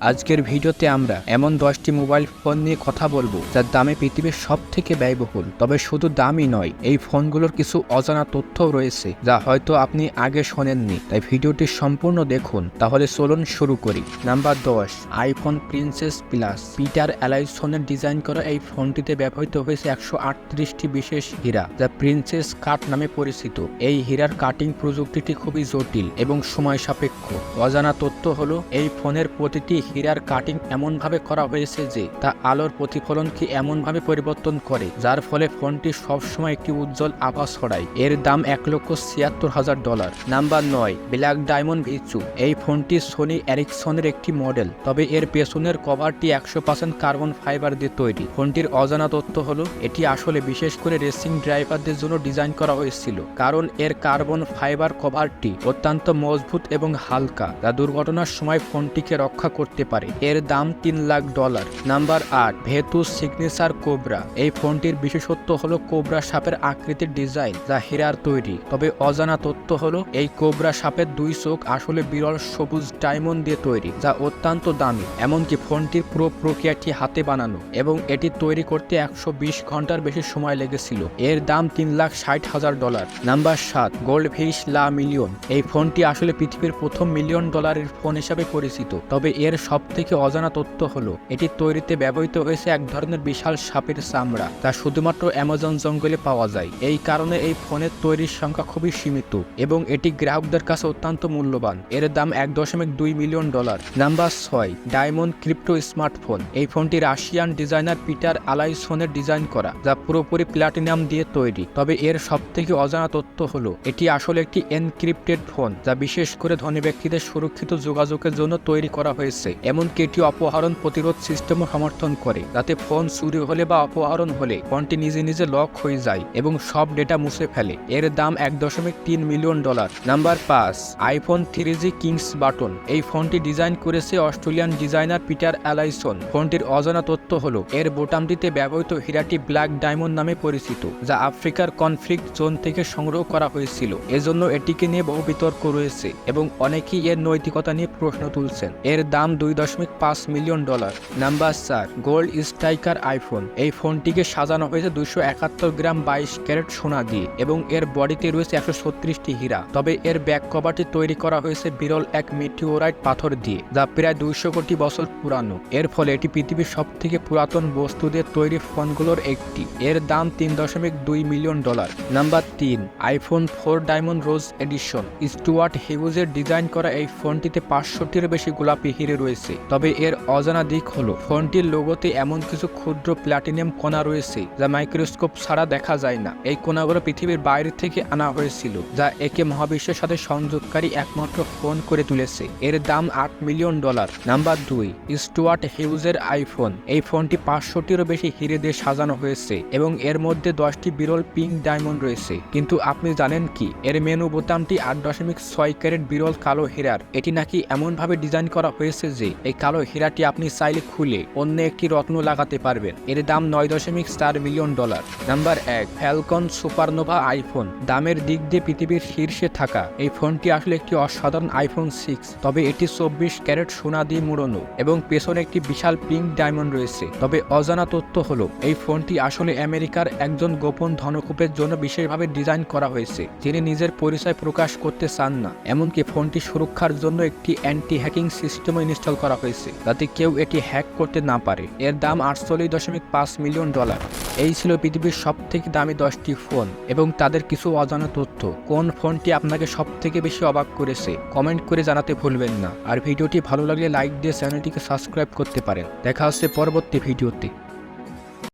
আজকের ভিডিওতে আমরা এমন দশটি মোবাইল ফোন নিয়ে কথা বলব যার দামে পৃথিবীর সব থেকে ব্যয়বহুল। তবে শুধু দামই নয়, এই ফোনগুলোর কিছু অজানা তথ্যও রয়েছে যা হয়তো আপনি আগে শোনেননি। তাই ভিডিওটি সম্পূর্ণ দেখুন, তাহলে চলুন শুরু করি। নাম্বার দশ, আইফোন প্রিন্সেস প্লাস। পিটার অ্যালাইসনের ডিজাইন করা এই ফোনটিতে ব্যবহৃত হয়েছে একশো আটত্রিশটি বিশেষ হীরা, যা প্রিন্সেস কাট নামে পরিচিত। এই হীরার কাটিং প্রযুক্তিটি খুবই জটিল এবং সময় সাপেক্ষ। অজানা তথ্য হলো, এই ফোনের প্রতিটি হীরার কাটিং এমনভাবে করা হয়েছে যে তা আলোর প্রতিফলনকে এমনভাবে পরিবর্তন করে, যার ফলে ফোনটি সবসময় একটি উজ্জ্বল আভা ছড়ায়। এর দাম এক লক্ষ ছিয়াত্তর হাজার ডলার। নাম্বার নয়, ব্ল্যাক ডায়মন্ড ভিচু। এই ফোনটি সোনি অ্যারিকসনের একটি মডেল তবে এর পেছনের কভারটি একশো পার্সেন্ট কার্বন ফাইবার দিয়ে তৈরি। ফোনটির অজানা তথ্য হলো, এটি আসলে বিশেষ করে রেসিং ড্রাইভারদের জন্য ডিজাইন করা হয়েছিল, কারণ এর কার্বন ফাইবার কভারটি অত্যন্ত মজবুত এবং হালকা। যা দুর্ঘটনার সময় ফোনটিকে রক্ষা করতে পারে। এর দাম তিন লাখ ডলার। নাম্বার আট ভেতু সিগনেচার কোবরা। এই ফোনটির বিশেষত্ব হলো কোবরা সাপের আকৃতির ডিজাইন যা হীরার তৈরি। তবে অজানা তথ্য হলো, এই কোবরা সাপের দুই চোখ আসলে বিরল সবুজ ডায়মন্ড দিয়ে তৈরি, যা অত্যন্ত দামি। এমনকি ফোনটির পুরো প্রক্রিয়াটি হাতে বানানো এবং এটি তৈরি করতে একশো বিশ ঘণ্টার বেশি সময় লেগেছিল। এর দাম তিন লাখ ষাট হাজার ডলার। নাম্বার সাত গোল্ড ফিশ লা মিলিয়ন। এই ফোনটি আসলে পৃথিবীর প্রথম মিলিয়ন ডলারের ফোন হিসাবে পরিচিত, তবে এর সব থেকে অজানা তথ্য হলো, এটি তৈরিতে ব্যবহৃত হয়েছে এক ধরনের বিশাল সাপের চামড়া, যা শুধুমাত্র অ্যামাজন জঙ্গলে পাওয়া যায়। এই কারণে এই ফোনের তৈরির সংখ্যা খুবই সীমিত, এবং এটি গ্রাহকদের কাছে অত্যন্ত মূল্যবান। এর দাম এক দশমিক দুই মিলিয়ন ডলার। নাম্বার ছয়, ডায়মন্ড ক্রিপ্টো স্মার্টফোন। এই ফোনটি রাশিয়ান ডিজাইনার পিটার আলাইসনের ডিজাইন করা, যা পুরোপুরি প্লাটিনাম দিয়ে তৈরি। তবে এর সব থেকে অজানা তথ্য হলো, এটি আসলে একটি এনক্রিপ্টেড ফোন, যা বিশেষ করে ধনী ব্যক্তিদের সুরক্ষিত যোগাযোগের জন্য তৈরি করা হয়েছে। এমনকি এটি অপহরণ প্রতিরোধ সিস্টেমও সমর্থন করে। যাতে ফোন চুরি হলে বা অপহরণ হলে ফোনটি নিজে নিজে লক হয়ে যায় এবং সব ডেটা মুছে ফেলে। এর দাম এক দশমিক তিন মিলিয়ন ডলার নাম্বার পাঁচ iPhone three G kings button এই ফোনটি ডিজাইন করেছে অস্ট্রেলিয়ান ডিজাইনার পিটার অ্যালাইসন ফোনটির অজানা তথ্য হলো, এর বোটামটিতে ব্যবহৃত হীরাটি ব্ল্যাক ডায়মন্ড নামে পরিচিত, যা আফ্রিকার কনফ্লিক্ট জোন থেকে সংগ্রহ করা হয়েছিল। এজন্য এটিকে নিয়ে বহু বিতর্ক রয়েছে এবং অনেকেই এর নৈতিকতা নিয়ে প্রশ্ন তুলছেন। এর দাম দুই দশমিক পাঁচ মিলিয়ন ডলার। নাম্বার চার, গোল্ড স্ট্রাইকার আইফোন। এই ফোনটিকে সাজানো হয়েছে দুইশো একাত্তর গ্রাম বাইশ ক্যারেট সোনা দিয়ে এবং এর বডিতে রয়েছে একশো ছত্রিশটি হীরা। তবে এর ব্যাক কভারটি তৈরি করা হয়েছে বিরল এক মিটিওরাইট পাথর দিয়ে, যা প্রায় দুইশো কোটি বছর পুরানো। এর ফলে এটি পৃথিবীর সব থেকে পুরাতন বস্তু দিয়ে তৈরি ফোনগুলোর একটি। এর দাম তিন দশমিক দুই মিলিয়ন ডলার। নাম্বার তিন, iPhone four diamond rose edition. Stuart হিউজের design করা এই ফোনটিতে পাঁচশোটির বেশি গোলাপি হিরে রয়েছে। তবে এর অজানা দিক হলো, ফোনটির লোগোতে এমন কিছু ক্ষুদ্র প্ল্যাটিনাম কণা রয়েছে যা মাইক্রোস্কোপ ছাড়া দেখা যায় না। এই কণাগুলো পৃথিবীর বাইরে থেকে আনা হয়েছিল, যা একে মহাবিশ্বের সাথে সংযোগকারী একমাত্র ফোন করে তুলেছে। এর দাম আট মিলিয়ন ডলার। নাম্বার দুই, স্টুয়ার্ট হিউজের আইফোন। এই ফোনটি পাঁচশোটিরও বেশি হিরে দিয়ে সাজানো হয়েছে এবং এর মধ্যে দশটি বিরল পিঙ্ক ডায়মন্ড রয়েছে। কিন্তু আপনি জানেন কি? এর মেনু বোতামটি আট দশমিক ছয় ক্যারেট বিরল কালো হীরার। এটি নাকি এমনভাবে ডিজাইন করা হয়েছে যে এই কালো হীরাটি আপনি চাইলে খুলে অন্য একটি রত্ন লাগাতে পারবেন। এর দাম নয় দশমিক চার মিলিয়ন ডলার। নাম্বার এক, ফ্যালকন সুপারনোভা আইফোন। দামের দিক দিয়ে পৃথিবীর শীর্ষে থাকা। এই ফোনটি আসলে একটি অসাধারণ আইফোন সিক্স, তবে এটি চব্বিশ ক্যারেট সোনা দিয়ে মুড়ানো এবং পেছনে একটি বিশাল পিঙ্ক ডায়মন্ড রয়েছে। তবে অজানা তথ্য হলো, এই ফোনটি আসলে আমেরিকার একজন গোপন ধনকূপের জন্য বিশেষভাবে ডিজাইন করা হয়েছে, যিনি নিজের পরিচয় প্রকাশ করতে চান না। এমনকি ফোনটি সুরক্ষার জন্য একটি অ্যান্টি হ্যাকিং সিস্টেমও ইনস্টল করা হয়েছে, যাতে কেউ এটি হ্যাক করতে না পারে। এর দাম আটচল্লিশ দশমিক পাঁচ মিলিয়ন ডলার। এই ছিল পৃথিবীর সব থেকে দামি দশটি ফোন এবং তাদের কিছু অজানা তথ্য। কোন ফোনটি আপনাকে সব থেকে বেশি অবাক করেছে, কমেন্ট করে জানাতে ভুলবেন না। আর ভিডিওটি ভালো লাগলে লাইক দিয়ে চ্যানেলটিকে সাবস্ক্রাইব করতে পারেন। দেখা হচ্ছে পরবর্তী ভিডিওতে।